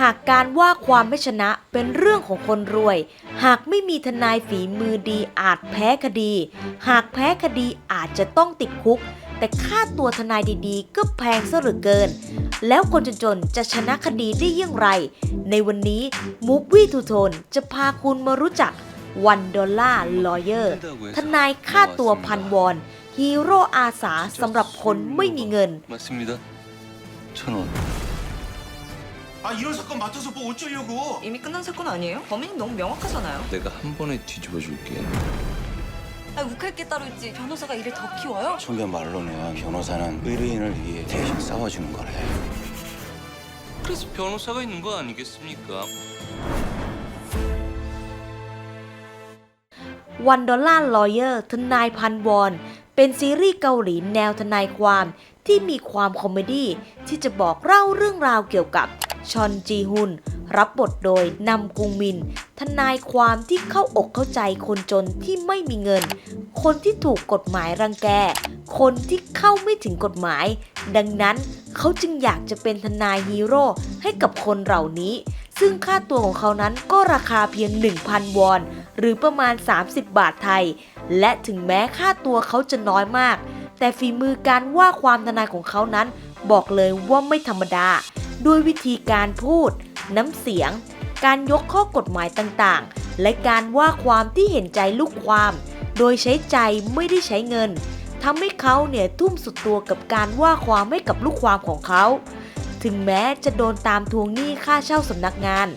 หากการว่าความไม่ชนะเป็นเรื่องของคนรวย หากไม่มีทนายฝีมือดีอาจแพ้คดี หากแพ้คดีอาจจะต้องติดคุก แต่ค่าตัวทนายดีๆ ก็แพงซะเหลือเกิน แล้วคนจนๆจะชนะคดีได้อย่งไร ในวันนี้มุกวี่ทูโทนจะพาคุณมารู้จักวันดอลล่าลอเยอร์ทนายค่าตัวพันวอนฮีโร่อาสาสำหรับคนไม่มีเงิน 아 이런 사건 맡아서 뭐 어쩌려고? 이미 끝난 사건 아니에요? 범인이 너무 명확하잖아요. 내가 한 번에 뒤집어 줄게. 아, 욱할 게 따로 있지. 변호사가 일을 더 키워요? 소개 말로는 변호사는 의뢰인을 위해 대신 싸워주는 거래. 그래서 변호사가 있는 거 아니겠습니까? วันดอลลาร์ลอเยอร์ทนายพันวอน เป็นซีรีส์เกาหลีแนวทนายความ ที่มีความคอมเมดี้ที่จะบอกเล่าเรื่องราวเกี่ยวกับชอนจีฮุน รับบทโดยนำกุงมิน ทนายความที่เข้าอกเข้าใจคนจนที่ไม่มีเงิน คนที่ถูกกฎหมายรังแก คนที่เข้าไม่ถึงกฎหมาย ดังนั้นเขาจึงอยากจะเป็นทนายฮีโร่ให้กับคนเหล่านี้ ซึ่งค่าตัวของเขานั้นก็ราคาเพียง 1,000 วอน หรือประมาณ 30 บาทไทย และถึงแม้ค่าตัวเขาจะน้อยมาก แต่ฝีมือการว่าความทนายของเขานั้น บอกเลยว่าไม่ธรรมดา ด้วยวิธีการพูด น้ำเสียง การยกข้อกฎหมายต่างๆ และการว่าความที่เห็นใจลูกความ โดยใช้ใจไม่ได้ใช้เงินทำให้เขาเนี่ยทุ่มสุดตัวกับการว่าความให้กับลูกความของเขา ถึงแม้จะโดนตามทวงหนี้ค่าเช่าสำนักงาน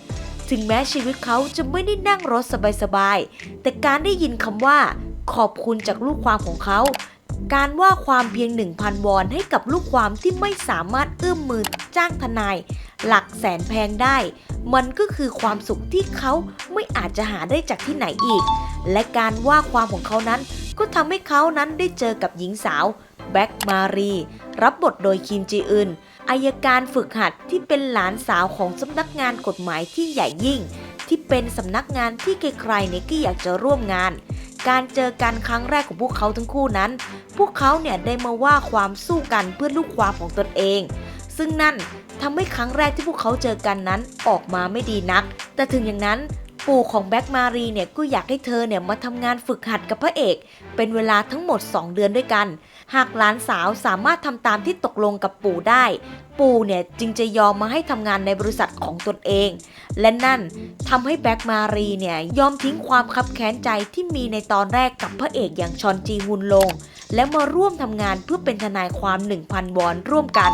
ถึงแม้ชีวิตเขาจะไม่ได้นั่งรถสบายๆ แต่การได้ยินคำว่า ขอบคุณจากลูกความของเขา การว่าความเพียง 1,000 วอนให้กับลูกความที่ไม่สามารถเอื้อมมือจ้างทนาย หลักแสนแพงได้ มันก็คือความสุขที่เขาไม่อาจจะหาได้จากที่ไหนอีก และการว่าความของเขานั้น ก็ทำให้เขานั้นได้เจอกับหญิงสาวแบ็กมารีรับบทโดยคิมจีอึนอายการฝึกหัดที่เป็นหลานสาวของสำนักงานกฎหมายที่ใหญ่ยิ่ง ที่เป็นสำนักงานที่ใครๆเนี่ยก็อยากจะร่วมงาน การเจอกันครั้งแรกของพวกเขาทั้งคู่นั้น พวกเขาเนี่ยได้มาว่าความสู้กันเพื่อลูกความของตนเอง ซึ่งนั่นทำให้ครั้งแรกที่พวกเขาเจอกันนั้นออกมาไม่ดีนัก แต่ถึงอย่างนั้น ปู่ของแบ็กมารีเนี่ยก็อยากให้เธอเนี่ยมาทำงานฝึกหัดกับพระเอก เป็นเวลาทั้งหมด 2 เดือนด้วยกัน หากหลานสาวสามารถทำตามที่ตกลงกับปู่ได้ ปู่เนี่ยจึงจะยอมมาให้ทำงานในบริษัทของตนเอง และนั่นทำให้แบ็กมารีเนี่ยยอมทิ้งความคับแค้นใจที่มีในตอนแรกกับพระเอกอย่างชอนจีฮุนลง และมาร่วมทำงานเพื่อเป็นทนายความ 1,000 วอนร่วมกัน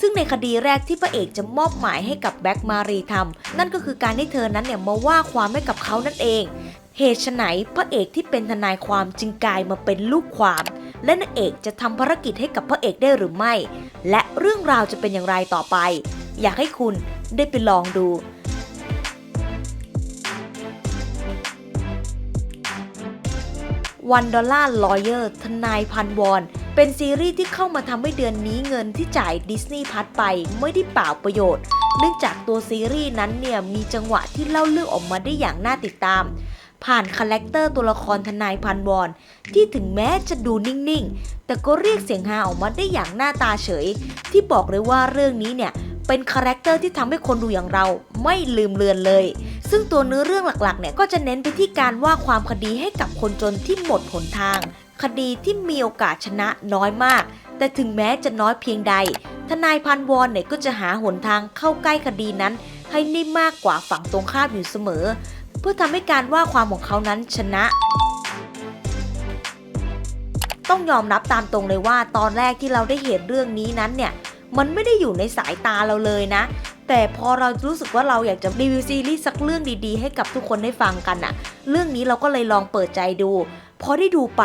ซึ่งในคดีแรกที่พระเอกจะมอบหมายให้กับแบ็กมารีทำนั่นก็คือการให้เธอนั้นเนี่ยมาว่าความให้กับเขานั่นเอง เหตุไฉนพระเอกที่เป็นทนายความจึงกลายมาเป็นลูกความ และนางเอกจะทำภารกิจให้กับพระเอกได้หรือไม่ และเรื่องราวจะเป็นอย่างไรต่อไป อยากให้คุณได้ไปลองดูวันดอลลาร์ลอเยอร์ทนายพันวอน เป็นซีรีส์ที่เข้ามาทำให้เดือนนี้เงินที่จ่ายดิสนีย์พัทไปไม่ได้เปล่าประโยชน์ เนื่องจากตัวซีรีส์นั้นเนี่ยมีจังหวะที่เล่าเรื่องออกมาได้อย่างน่าติดตาม ผ่านคาแรคเตอร์ตัวละครทนายพันวอนที่ถึงแม้จะดูนิ่งๆ แต่ก็เรียกเสียงฮาออกมาได้อย่างหน้าตาเฉย ที่บอกเลยว่าเรื่องนี้เนี่ยเป็นคาแรคเตอร์ที่ทำให้คนดูอย่างเราไม่ลืมเลือนเลย ซึ่งตัวเนื้อเรื่องหลักๆเนี่ยก็จะเน้นไปที่การว่าความคดีให้กับคนจนที่หมดหนทาง คดีที่มีโอกาสชนะน้อยมาก แต่ถึงแม้จะน้อยเพียงใด ทนายพันวอนเนี่ยก็จะหาหนทางเข้าใกล้คดีนั้น ให้ได้มากกว่าฝั่งตรงข้ามอยู่เสมอ เพื่อทำให้การว่าความของเขานั้นชนะต้องยอมรับตามตรงเลยว่าตอนแรกที่เราได้เห็นเรื่องนี้นั้นเนี่ย มันไม่ได้อยู่ในสายตาเราเลยนะ แต่พอเรารู้สึกว่าเราอยากจะรีวิวซีรีส์สักเรื่องดีๆ ให้กับทุกคนได้ฟังกันอะเรื่องนี้เราก็เลยลองเปิดใจดู พอได้ดูไป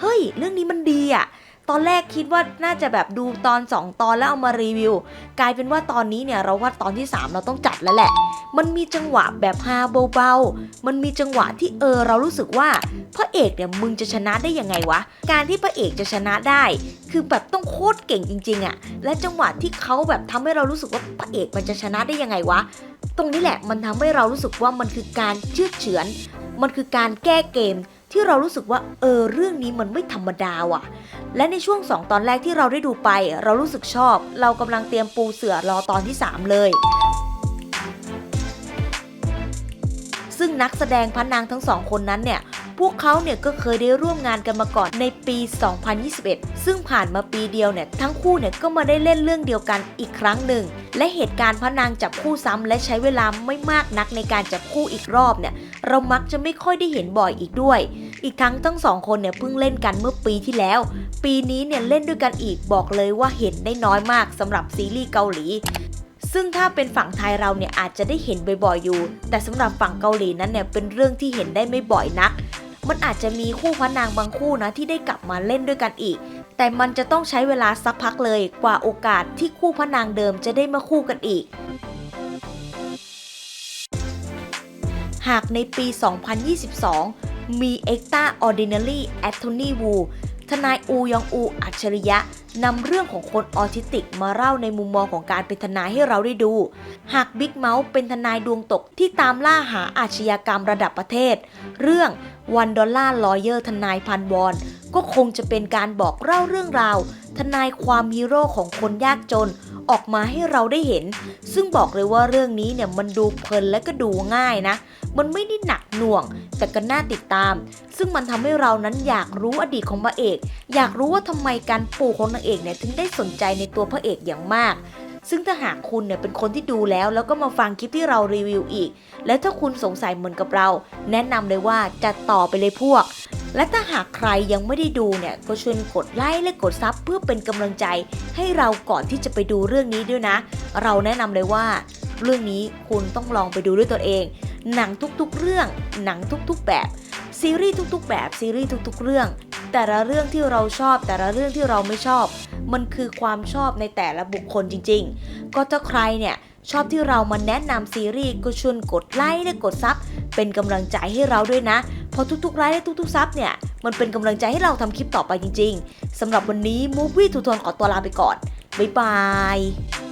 เฮ้ย เรื่องนี้มันดีอะตอนแรกคิดว่าน่าจะแบบดูตอน 2 ตอนแล้วเอามารีวิว กลายเป็นว่าตอนนี้เนี่ยเราว่าตอนที่ 3 เราต้องจัดแล้วแหละ มันมีจังหวะแบบฮาเบาๆ มันมีจังหวะที่เออเรารู้สึกว่าพระเอกเนี่ยมึงจะชนะได้ยังไงวะ การที่พระเอกจะชนะได้ คือแบบต้องโคตรเก่งจริงๆอะและจังหวะที่เขาแบบทำให้เรารู้สึกว่าพระเอกมันจะชนะได้ยังไงวะ ตรงนี้แหละมันทำให้เรารู้สึกว่ามันคือการเชื่อเฉือน มันคือการแก้เกม ที่เรารู้สึกว่าเออเรื่องนี้มันไม่ธรรมดาว่ะ และในช่วง 2 ตอนแรกที่เราได้ดูไป เรารู้สึกชอบ เรากำลังเตรียมปูเสือรอตอนที่ 3 เลย ซึ่งนักแสดงพระนางทั้งสองคนนั้นเนี่ยพวกเขาเนี่ยก็เคยได้ร่วมงานกันมาก่อนในปี 2021 ซึ่งผ่านมาปีเดียวเนี่ยทั้งคู่เนี่ยก็มาได้เล่นเรื่องเดียวกันอีกครั้งหนึ่ง และเหตุการณ์พระนางจับคู่ซ้ำและใช้เวลาไม่มากนักในการจับคู่อีกรอบเนี่ย เรามักจะไม่ค่อยได้เห็นบ่อยอีกด้วย อีกทั้งทั้งสองคนเนี่ยเพิ่งเล่นกันเมื่อปีที่แล้ว ปีนี้เนี่ยเล่นด้วยกันอีกบอกเลยว่าเห็นได้น้อยมากสำหรับซีรีส์เกาหลีซึ่งถ้าเป็นฝั่งไทยเราเนี่ยอาจจะได้เห็นบ่อยๆอยู่ แต่สำหรับฝั่งเกาหลีนั้นเนี่ยเป็นเรื่องที่เห็นได้ไม่บ่อยนัก มันอาจจะมีคู่พระนางบางคู่นะที่ได้กลับมาเล่นด้วยกันอีก แต่มันจะต้องใช้เวลาสักพักเลยกว่าโอกาสที่คู่พระนางเดิมจะได้มาคู่กันอีก หากในปี 2022 มีเอ็กตาออร์ดินารีแอตโทนีวูทนายอูยองอูอัจฉริยะนำเรื่องของคนออทิสติกมาเล่าในมุมมองของการเป็นทนายให้เราได้ดู หากบิ๊กเมาส์เป็นทนายดวงตกที่ตามล่าหาอาชญากรรมระดับประเทศ เรื่องวันดอลลาร์ลอเยอร์ทนายพันวอนก็คงจะเป็นการบอกเล่าเรื่องราว ทนายความฮีโร่ของคนยากจน ออกมาให้เราได้เห็น ซึ่งบอกเลยว่าเรื่องนี้เนี่ยมันดูเพลินและก็ดูง่ายนะ มันไม่ได้หนักหน่วง แต่ก็น่าติดตาม ซึ่งมันทำให้เรานั้นอยากรู้อดีตของพระเอก อยากรู้ว่าทำไมการปู่ของนางเอกเนี่ยถึงได้สนใจในตัวพระเอกอย่างมากซึ่งถ้าหากคุณเนี่ยเป็นคนที่ดูแล้วแล้วก็มาฟังคลิปที่เรารีวิวอีก และถ้าคุณสงสัยเหมือนกับเรา แนะนำเลยว่าจัดต่อไปเลยพวก และถ้าหากใครยังไม่ได้ดูเนี่ยก็ช่วยกดไลค์และกดซับเพื่อเป็นกำลังใจให้เราก่อนที่จะไปดูเรื่องนี้ด้วยนะ เราแนะนำเลยว่า เรื่องนี้คุณต้องลองไปดูด้วยตัวเอง หนังทุกๆเรื่อง หนังทุกๆแบบ ซีรีส์ทุกๆ แบบ ซีรีส์ทุกๆ เรื่อง แต่ละเรื่องที่เราชอบ แต่ละเรื่องที่เราไม่ชอบ มันคือความชอบในแต่ละบุคคลจริง ๆ ก็ถ้าใครเนี่ยชอบที่เรามาแนะนำซีรีส์ก็ชวนกดไลค์และกดซับเป็นกำลังใจให้เราด้วยนะ เพราะทุกๆไลค์และทุกๆซับเนี่ย มันเป็นกำลังใจให้เราทำคลิปต่อไปจริงๆสำหรับวันนี้มูฟวี่ทูทนขอตัวลาไปก่อนบ๊ายบาย